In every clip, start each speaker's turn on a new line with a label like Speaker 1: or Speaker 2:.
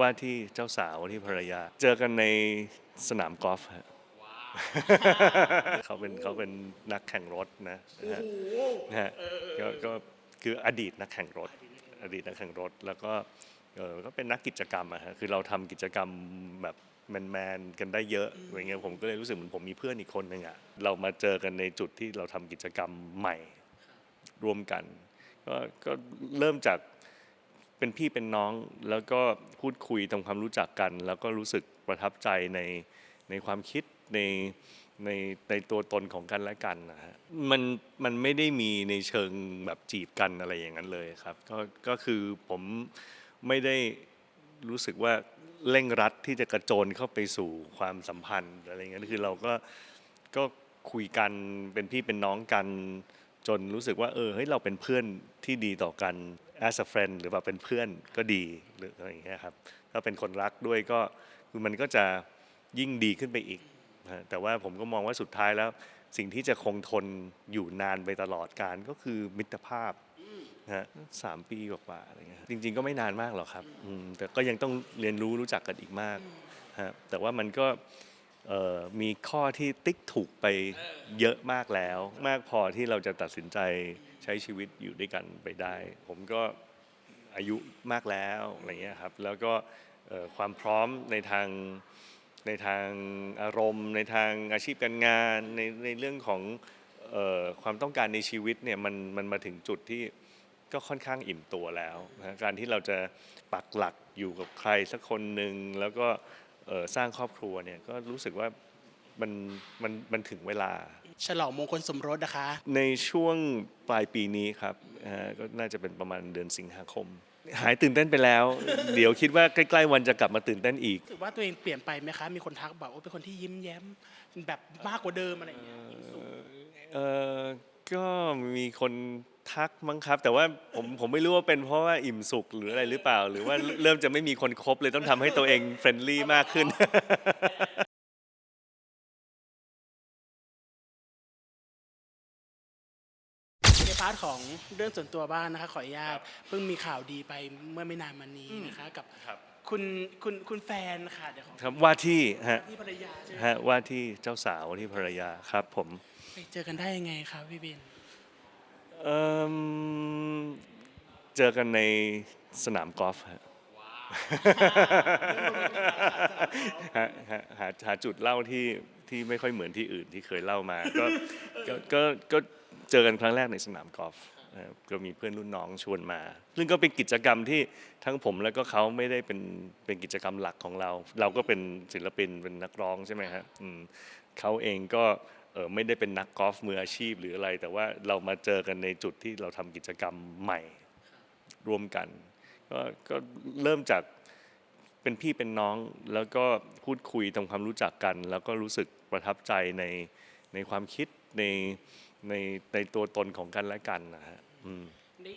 Speaker 1: ว่าที่เจ้าสาวที่ภรรยา เจอกันในสนามกอล์ฟฮะเขาเป็นเขาเป็นนักแข่งรถนะนะฮะนะฮะก็ก็คืออดีตนักแข่งรถ อดีตนักแข่งรถแล้วก็เออก็เป็นนักกิจกรรมอะฮะคือเราทำกิจกรรมแบบแมนๆกันได้เยอะอะไรเงี้ยผมก็เลยรู้สึกเหมือนผมมีเพื่อนอีกคนหนึ่งอะเรามาเจอกันในจุดที่เราทำกิจกรรมใหม่ร่วมกัน ก็ก็เริ่มจาก เป็นพี่เป็นน้องแล้วก็พูดคุยทำความรู้จักกัน แล้วก็รู้สึกประทับใจในในความคิดในในในตัวตนของกันและกันนะฮะมันมันไม่ได้มีในเชิงแบบจีบกันอะไรอย่างนั้นเลยครับ ก็ก็คือผมไม่ได้รู้สึกว่าเร่งรัดที่จะกระโจนเข้าไปสู่ความสัมพันธ์อะไรอย่างนั้นคือเราก็ก็คุยกันเป็นพี่เป็นน้องกัน จนรู้สึกว่าเออเฮ้ยเราเป็นเพื่อนที่ดีต่อกัน as a friend หรือว่าเป็นเพื่อนก็ดีหรืออะไรอย่างเงี้ยครับถ้าเป็นคนรักด้วยก็คือมันก็จะยิ่งดีขึ้นไปอีกนะฮะแต่ว่าผมก็มองว่าสุดท้ายแล้วสิ่งที่จะคงทนอยู่นานไปตลอดการก็คือมิตรภาพนะฮะสามปีกว่าๆอะไรเงี้ยจริง ๆ ก็ไม่นานมากหรอกครับแต่ก็ยังต้องเรียนรู้รู้จักกันอีกมากฮะแต่ว่ามันก็ มีข้อที่ติ๊กถูกไปเยอะมากแล้ว มากพอที่เราจะตัดสินใจใช้ชีวิตอยู่ด้วยกันไปได้ ผมก็อายุมากแล้วอะไรเงี้ยครับแล้วก็ความพร้อมในทางในทางอารมณ์ ในทางอาชีพการงาน ในในเรื่องของออความต้องการในชีวิตเนี่ยมันมันมาถึงจุดที่ก็ค่อนข้างอิ่มตัวแล้วนะการที่เราจะปักหลักอยู่กับใครสักคนหนึ่งแล้วก็ สร้างครอบครัวเนี่ยก็รู้สึกว่ามันมันมันถึงเวลา
Speaker 2: ฉลองมงคลสมรสนะคะ
Speaker 1: ในช่วงปลายปีนี้ครับอ่าก็น่าจะเป็นประมาณเดือนสิงหาคม หายตื่นเต้นไปแล้ว เดี๋ยวคิดว่าใกล้ๆวันจะกลับมาตื่นเต้นอีก
Speaker 2: รู้สึกว่าตัวเองเปลี่ยนไปไหมคะ มีคนทักบอกว่าเป็นคนที่ยิ้มแย้มแบบมากกว่าเดิมอะไรอย่างเงี้ย
Speaker 1: เออ ก็มีคนทักมั้งครับ แต่ว่าผมผมไม่รู้ว่าเป็นเพราะว่าอิ่มสุขหรืออะไรหรือเปล่า หรือว่าเริ่มจะไม่มีคนคบเลยต้องทำให้ตัวเองเฟรนลี่มากขึ้น
Speaker 2: ของเรื่องส่วนตัวบ้างนะคะขออนุญาตเพิ่งมีข่าวดีไปเมื่อไม่นานมานี้นะคะกับ
Speaker 1: ครับ
Speaker 2: คุณคุณคุณแฟนค่ะเดี๋ยวขอ
Speaker 1: ครับว่าที่ฮะ
Speaker 2: ที่ภรรยาใช่ไหม
Speaker 1: ฮะว่าที่เจ้าสาวที่ภรรยาครับ ผม
Speaker 2: ไปเจอกันได้ยังไงครับพี่บิน
Speaker 1: เอิ่มเจอกันในสนามกอล์ฟฮะฮะฮะหาหาจุดเล่าที่ที่ไม่ค่อยเหมือนที่อื่นที่เคยเล่ามา ก็ก็ก็ก็ เจอกันครั้งแรกในสนามกอล์ฟนะครับก็มีเพื่อนรุ่นน้องชวนมา ซึ่งก็เป็นกิจกรรมที่ทั้งผมแล้วก็เขาไม่ได้เป็นเป็นกิจกรรมหลักของเรา เราก็เป็นศิลปินเป็นนักร้องใช่ไหมฮะอืมเขาเองก็เออไม่ได้เป็นนักกอล์ฟมืออาชีพหรืออะไร แต่ว่าเรามาเจอกันในจุดที่เราทำกิจกรรมใหม่ร่วมกันก็ก็เริ่มจากเป็นพี่เป็นน้องแล้วก็พูดคุยทำความรู้จักกัน แล้วก็รู้สึกประทับใจในในความคิดใน ในในตัวตนของกันและกันนะฮะอืม
Speaker 2: ได้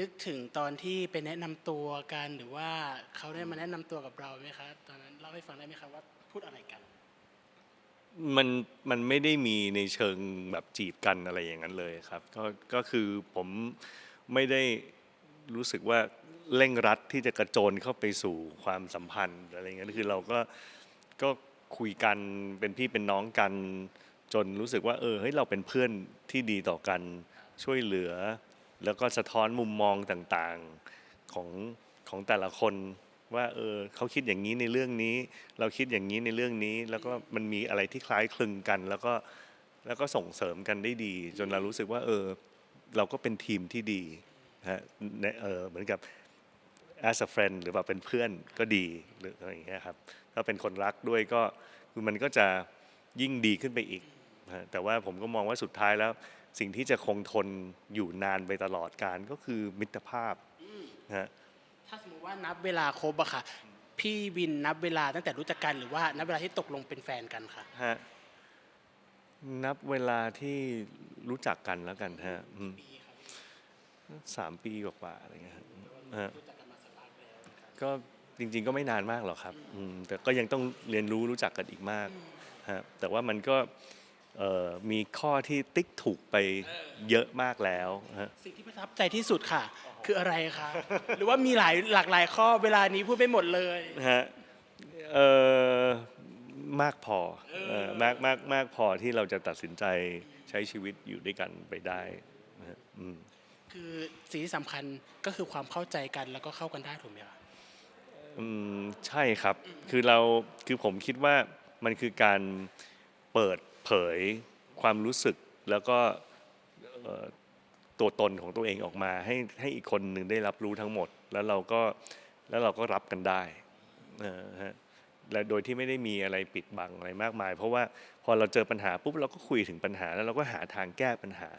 Speaker 2: นึกถึงตอนที่ไปแนะนำตัวกันหรือว่าเขาได้มาแนะนำตัวกับเราไหมคะตอนนั้นเล่าให้ฟังได้ไหมคะว่าพูดอะไรกัน
Speaker 1: มันมันไม่ได้มีในเชิงแบบจีบกันอะไรอย่างนั้นเลยครับ ก็ก็คือผมไม่ได้รู้สึกว่าเร่งรัดที่จะกระโจนเข้าไปสู่ความสัมพันธ์อะไรอย่างนั้นคือเราก็ก็คุยกันเป็นพี่เป็นน้องกัน จนรู้สึกว่าเออเฮ้ยเราเป็นเพื่อนที่ดีต่อกันช่วยเหลือ แล้วก็สะท้อนมุมมองต่างๆของของแต่ละคนว่าเออเขาคิดอย่างนี้ในเรื่องนี้ เราคิดอย่างนี้ในเรื่องนี้ แล้วก็มันมีอะไรที่คล้ายคลึงกัน แล้วก็แล้วก็ส่งเสริมกันได้ดี จนเรารู้สึกว่า เออ เราก็เป็นทีมที่ดีนะฮะเออเหมือนกับ as a friend หรือว่าเป็นเพื่อนก็ดีหรืออะไรอย่างเงี้ยครับถ้าเป็นคนรักด้วยก็คือมันก็จะยิ่งดีขึ้นไปอีก แต่ว่าผมก็มองว่าสุดท้ายแล้ว สิ่งที่จะคงทนอยู่นานไปตลอดการก็คือมิตรภาพนะฮะ
Speaker 2: ถ้าสมมติว่านับเวลาครบอะค่ะ พี่วินนับเวลาตั้งแต่รู้จักกันหรือว่านับเวลาที่ตกลงเป็นแฟนกันค่ะ
Speaker 1: ฮะนับเวลาที่รู้จักกันแล้วกันฮะอืมสามปีกว่าๆอะไรเงี้ยฮะฮะก็จริงๆก็ไม่นานมากหรอกครับอืมแต่ก็ยังต้องเรียนรู้รู้จักกันอีกมากฮะแต่ว่ามันก็เอ่อ มีข้อที่ติ๊กถูกไปเยอะมากแล้วฮะ
Speaker 2: สิ่งที่ประทับใจที่สุดค่ะ คืออะไรคะหรือว่ามีหลายหลากหลายข้อเวลานี้พูดไม่หมดเลย
Speaker 1: นะฮะเออมากพอเออมากมากมากพอที่เราจะตัดสินใจใช้ชีวิตอยู่ด้วยกันไปได้นะฮะอืม
Speaker 2: คือสิ่งที่สำคัญก็คือความเข้าใจกันแล้วก็เข้ากันได้ถูกไหมคะ
Speaker 1: อืมใช่ครับคือเราคือผมคิดว่ามันคือการเปิด เผยความรู้สึกแล้วก็ตัวตนของตัวเองออกมา ให้ให้อีกคนหนึ่งได้รับรู้ทั้งหมด แล้วเราก็แล้วเราก็รับกันได้ฮะและโดยที่ไม่ได้มีอะไรปิดบังอะไรมากมาย เพราะว่าพอเราเจอปัญหาปุ๊บเราก็คุยถึงปัญหา แล้วเราก็หาทางแก้ปัญหา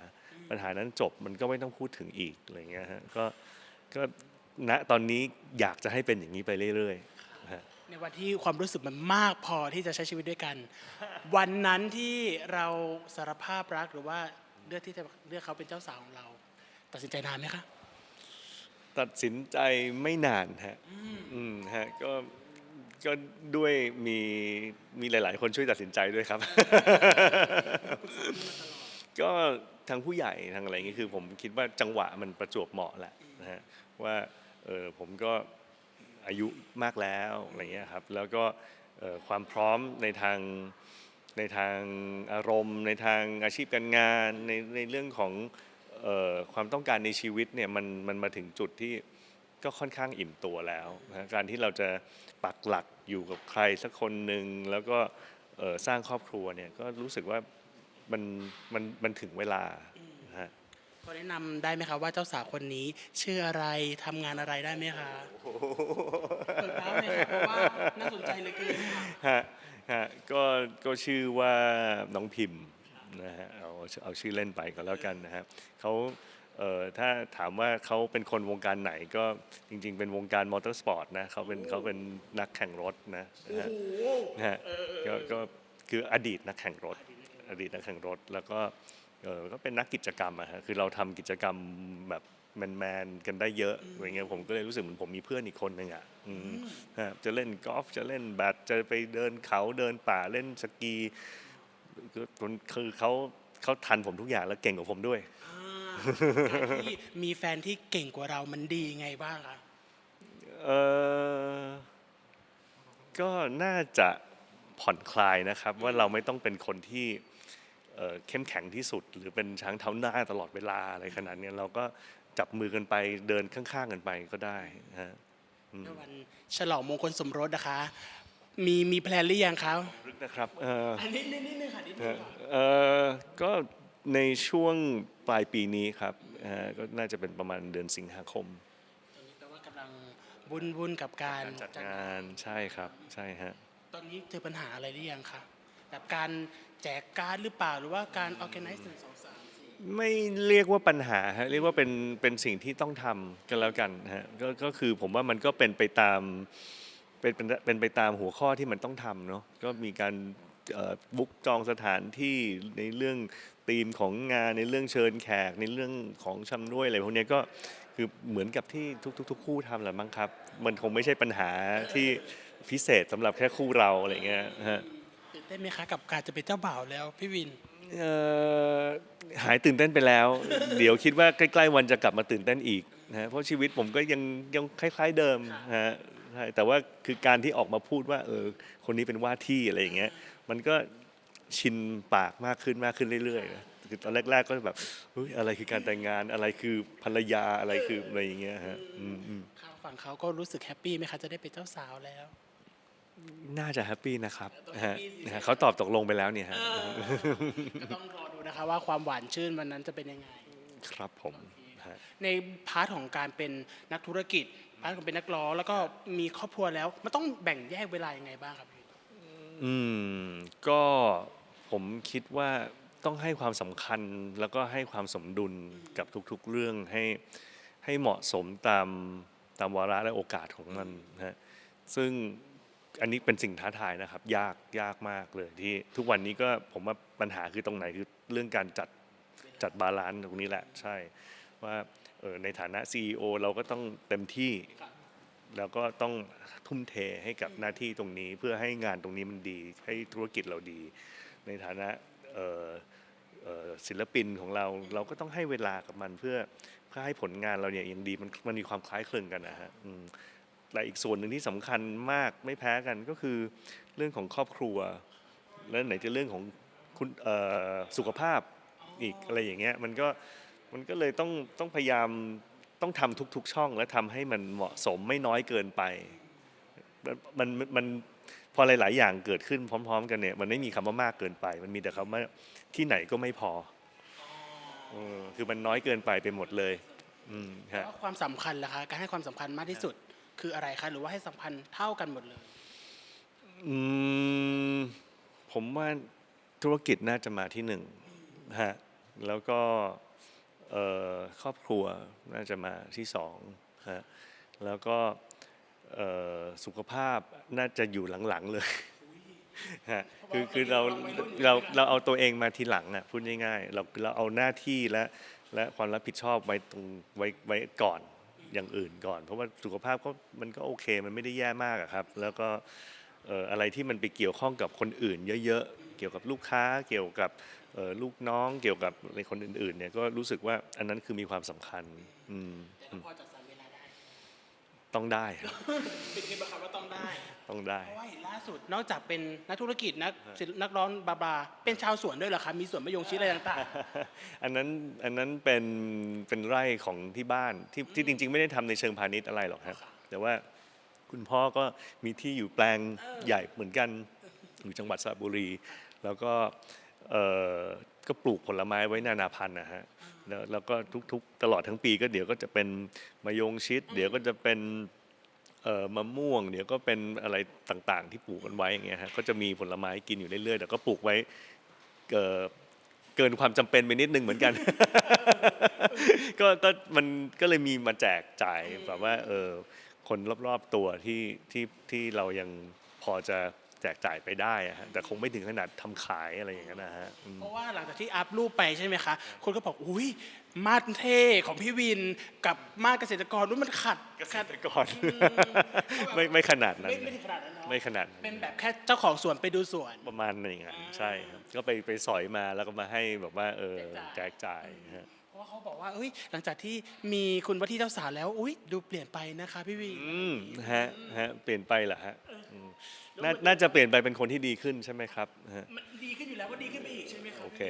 Speaker 1: ปัญหานั้นจบมันก็ไม่ต้องพูดถึงอีกอะไรเงี้ยฮะก็ก็ณตอนนี้อยากจะให้เป็นอย่างนี้ไปเรื่อย ๆ
Speaker 2: ในวันที่ความรู้สึกมันมากพอที่จะใช้ชีวิตด้วยกัน วันนั้นที่เราสารภาพรักหรือว่าเลือกที่จะเลือกเขาเป็นเจ้าสาวของเรา ตัดสินใจนานไหมคะ
Speaker 1: ตัดสินใจไม่นานฮะอืมฮะก็ก็ด้วยมีมีหลาย ๆ คนช่วยตัดสินใจด้วยครับ ก็ทางผู้ใหญ่ทางอะไรอย่างงี้คือ ผมคิดว่าจังหวะมันประจวบเหมาะแหละนะฮะว่าเออผมก็ อายุมากแล้วอะไรเงี้ยครับแล้วก็ความพร้อมในทางในทางอารมณ์ ในทางอาชีพการงานในในเรื่องของออความต้องการในชีวิตเนี่ยมันมันมาถึงจุดที่ก็ค่อนข้างอิ่มตัวแล้วนะการที่เราจะปักหลักอยู่กับใครสักคนหนึ่งแล้วก็สร้างครอบครัวเนี่ยก็รู้สึกว่ามันมันมันถึงเวลา
Speaker 2: พอแนะนำได้ไหมคะว่าเจ้าสาวคนนี้ชื่ออะไรทำงานอะไรได้ไหมคะเปิดร้านเลยค่ะเพราะว่าน่าสนใจเหลยเกินค่ะ
Speaker 1: ฮะฮะก็ก็ชื่อว่าน้องพิมพ์นะฮะเอาเอาชื่อเล่นไปก็แล้วกันนะฮะเขาเอ่อถ้าถามว่าเขาเป็นคนวงการไหนก็จริงๆ เป็นวงการมอเตอร์สปอร์ตนะเขาเป็นเขาเป็นนักแข่งรถนะนะฮะ นะฮะก็ก็คืออดีตนักแข่งรถ อดีตนักแข่งรถ แล้วก็ เออก็เป็นนักกิจกรรมอะฮะคือเราทำกิจกรรมแบบแมนๆกันได้เยอะอะไรเงี้ยผมก็เลยรู้สึกเหมือนผมมีเพื่อนอีกคนหนึ่งอะอืมฮะจะเล่นกอล์ฟจะเล่นแบดจะไปเดินเขาเดินป่าเล่นสกีคือคือเขาเขาทันผมทุกอย่างแล้วเก่งกว่าผมด้วย
Speaker 2: การที่มีแฟนที่เก่งกว่าเรามันดีไงบ้างคะ
Speaker 1: เออก็น่าจะผ่อนคลายนะครับ ว่าเราไม่ต้องเป็นคนที่ เอ่อเข้มแข็งที่สุด หรือเป็นช้างเท้าหน้าตลอดเวลาอะไรขนาดเนี้ยเราก็จับมือกันไปเดินข้างๆกันไปก็ได้ฮะ
Speaker 2: ในวันฉลองมงคลสมรสนะคะ มีมีแพลนหรือยังครับ
Speaker 1: ลึกนะครับเอ่อ
Speaker 2: อันนี้นิดนิดนึงค่ะนิดนึงค่ะ
Speaker 1: เอ่อก็ในช่วงปลายปีนี้ครับเอ่อก็น่าจะเป็นประมาณเดือนสิงหาคม
Speaker 2: ตอนนี้แปลว่ากำลังวุ่นวุ่นกับการ
Speaker 1: การจัดงานใช่ครับใช่ฮะ
Speaker 2: ตอนนี้เจอปัญหาอะไรหรือยังคะแบบการแจกการ์ดหรือเปล่าหรือว่าการ organize หนึ่งสองสามสี่
Speaker 1: ไม่เรียกว่าปัญหาฮะเรียกว่าเป็นเป็นสิ่งที่ต้องทำกันแล้วกันฮะก็ก็คือผมว่ามันก็เป็นไปตามเป็นเป็นเป็นไปตามหัวข้อที่มันต้องทำเนาะก็มีการบุ๊กจองสถานที่ในเรื่องธีมของงานในเรื่องเชิญแขก ในเรื่องของชำร่วยอะไรพวกนี้ก็คือเหมือนกับที่ทุกทุกทุกคู่ทำแหละมั้งครับ มันคงไม่ใช่ปัญหาที่พิเศษสำหรับแค่คู่เราอะไรเงี้ยฮะ
Speaker 2: ตื่นเต้นไหมคะกับการจะเป็นเจ้าบ่าวแล้วพี่วิน
Speaker 1: เอ่อหายตื่นเต้นไปแล้ว เดี๋ยวคิดว่าใกล้ๆวันจะกลับมาตื่นเต้นอีกนะฮะเพราะชีวิตผมก็ยังยังคล้าย ๆเดิมนะฮะใช่แต่ว่าคือการที่ออกมาพูดว่าเออคนนี้เป็นว่าที่อะไรอย่างเงี้ยมันก็ชินปากมากขึ้นมากขึ้นเรื่อยๆนะคือตอนแรก ๆ ก็แบบเฮ้ยอะไรคือการแต่งงานอะไรคือภรรยาอะไรคืออะไรอย่างเงี้ยฮะอืมอืม
Speaker 2: ข้างฝั่งเขาก็รู้สึกแฮปปี้ไหมคะจะได้เป็นเจ้าสาวแล้ว
Speaker 1: น่าจะแฮปปี้นะครับ
Speaker 2: ต้อง
Speaker 1: ฮะ
Speaker 2: happy สิ
Speaker 1: นะฮะเขาตอบตกลงไปแล้วเนี่ยฮะ
Speaker 2: ก็ต้องรอดูนะคะว่าความหวานชื่นวันนั้นจะเป็นยังไง
Speaker 1: ครับผมฮะ
Speaker 2: ในพาร์ทของการเป็นนักธุรกิจพาร์ทของเป็นนักร้องแล้วก็มีครอบครัวแล้วมันต้องแบ่งแยกเวลายังไงบ้างครับพี่
Speaker 1: อืมก็ผมคิดว่าต้องให้ความสำคัญแล้วก็ให้ความสมดุลกับทุกๆเรื่องให้ให้เหมาะสมตามตามวาระและโอกาสของมันนะฮะซึ่ง อันนี้เป็นสิ่งท้าทายนะครับ ยากยากมากเลยที่ทุกวันนี้ก็ผมว่าปัญหาคือตรงไหนคือเรื่องการจัดจัดบาลานซ์ตรงนี้แหละใช่ ว่าออในฐานะ CEO เราก็ต้องเต็มที่ แล้วก็ต้องทุ่มเทให้กับหน้าที่ตรงนี้เพื่อให้งานตรงนี้มันดี ให้ธุรกิจเราดี ในฐานะศิลปินของเราเราก็ต้องให้เวลากับมันเพื่อเพื่อให้ผลงานเราเนี่ยยังดีมันมันมีความคล้ายคลึงกันนะฮะ แต่อีกส่วนหนึ่งที่สำคัญมากไม่แพ้กันก็คือเรื่องของครอบครัว แล้วไหนจะเรื่องของคุณสุขภาพอีกอะไรอย่างเงี้ยมันก็มันก็เลยต้องต้องพยายามต้องทำทุก ๆ ช่อง และทำให้มันเหมาะสมไม่น้อยเกินไปมันมันพอหลาย ๆ อย่างเกิดขึ้นพร้อม ๆ กันเนี่ยมันไม่มีคำว่ามากเกินไป มันมีแต่คำว่าที่ไหนก็ไม่พอคือมันน้อยเกินไปไปหมดเลย อืมฮะ
Speaker 2: แล้วความสำคัญล่ะคะการให้ความสำคัญมากที่สุด คืออะไรคะ หรือว่าให้สำคัญเท่ากันหมดเลย
Speaker 1: อืมผมว่าธุรกิจน่าจะมาที่หนึ่งฮะแล้วก็เอ่อครอบครัวน่าจะมาที่สองฮะแล้วก็เอ่อสุขภาพน่าจะอยู่หลังๆเลยฮะคือคือเราเราเราเอาตัวเองมาทีหลังอะพูดง่ายๆเราเราเอาหน้าที่และและความรับผิดชอบไว้ตรงไว้ไว้ก่อน อย่างอื่นก่อน เพราะว่าสุขภาพก็มันก็โอเค มันไม่ได้แย่มากครับ แล้วก็อะไรที่มันไปเกี่ยวข้องกับคนอื่น เยอะๆ เกี่ยวกับลูกค้า เกี่ยวกับลูกน้อง เกี่ยวกับในคนอื่นๆเนี่ยก็รู้สึกว่าอันนั้นคือมีความสำคัญ อืม
Speaker 2: ต่พอจัดสรรเวลาได้
Speaker 1: ต้องได้ครับ
Speaker 2: เป็นคิดว่าคำว่าต้องได้
Speaker 1: ต้องได้
Speaker 2: เพราะว่าเห็นล่าสุดนอกจากเป็นนักธุรกิจนักศิลป์นักร้องบาบาเป็นชาวสวนด้วยเหรอคะมีสวนมะยงชิดอะไรต่าง
Speaker 1: อันนั้นอันนั้นเป็นเป็นไร่ของที่บ้านที่ที่จริง ๆ ไม่ได้ทำในเชิงพาณิชย์อะไรหรอกครับ แต่ว่าคุณพ่อก็มีที่อยู่แปลงใหญ่เหมือนกันอยู่จังหวัดสระบุรี แล้วก็เอ่อ ก็ปลูกผลไม้ไว้นานาพันธุ์นะฮะแล้วแล้วก็ทุกๆ ตลอดทั้งปีก็เดี๋ยวก็จะเป็นมะยงชิด เดี๋ยวก็จะเป็นเอ่อมะม่วง เดี๋ยวก็เป็นอะไรต่างๆ ที่ปลูกกันไว้อย่างเงี้ยฮะก็จะมีผลไม้กินอยู่เรื่อยๆแต่ก็ปลูกไว้เอ่อเกินความจำเป็นไปนิดนึงเหมือนกัน ก็ก็มันก็เลยมีมาแจกจ่ายแบบว่าเออคนรอบๆตัวที่ที่ที่เรายังพอจะ แจกจ่ายไปได้อะฮะแต่คงไม่ถึงขนาดทำขายอะไรอย่างนั้นนะฮะอืม
Speaker 2: ๆเพราะว่าหลังจากที่อัพรูปไปใช่ไหมคะ คนก็บอก อุ้ยมาดเท่ของพี่วินกับมาดเกษตรกรรู้มันขัด
Speaker 1: เกษ
Speaker 2: ขัด
Speaker 1: ตรกรไม่ไม่ขนาดนั้น
Speaker 2: ไม่ไม่ถึงขนาดนั้นเนาะ
Speaker 1: ไม่ขนาดนั้น
Speaker 2: เป็นแบบแค่เจ้าของสวนไปดูสวน
Speaker 1: ประมาณนั้นอย่างนั้นใช่ครับก็ไปไปสอยมาแล้วก็มาให้แบบว่าเออแจกจ่ายฮะ
Speaker 2: เพ ราะว่าเขาบอกว่าเอ้ยหลังจากที่มีคุณว่าที่เจ้าสาวแล้วอุ้ยดูเปลี่ยนไปนะคะพี่วิน
Speaker 1: อืมฮะฮะเปลี่ยนไปเหรอฮะอืมน่าน่าจะเปลี่ยนไปเป็นคนที่ดีขึ้นใช่ไหมครับฮะ
Speaker 2: มันดีขึ้นอยู่แล้วก็ดีขึ้นไปอีกใช่ไหมคะ
Speaker 1: โอเค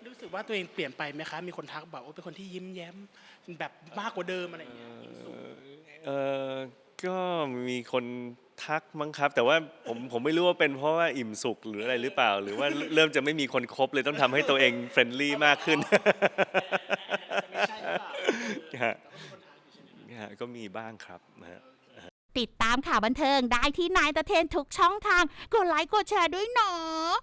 Speaker 2: พี่รู้สึกว่าตัวเองเปลี่ยนไปไหมคะมีคนทักแบบว่าเป็นคนที่ยิ้มแย้มแบบมากกว่าเดิมอะไรอย่างเงี้ยยิ้มสูง
Speaker 1: เออก็มีคน ทักมั้งครับ แต่ว่าผมผมไม่รู้ว่าเป็นเพราะว่าอิ่มสุขหรืออะไรหรือเปล่า หรือว่าเริ่มจะไม่มีคนคบเลยต้องทำให้ตัวเองเฟรนลี่มากขึ้น
Speaker 2: ไม่ใช่หรือเปล่า
Speaker 1: ฮะฮะก็มีบ้างครับนะฮะ
Speaker 3: ติดตามข่าวบันเทิงได้ที่นายตะเทนทุกช่องทาง กดไลค์กดแชร์ด้วยเนาะ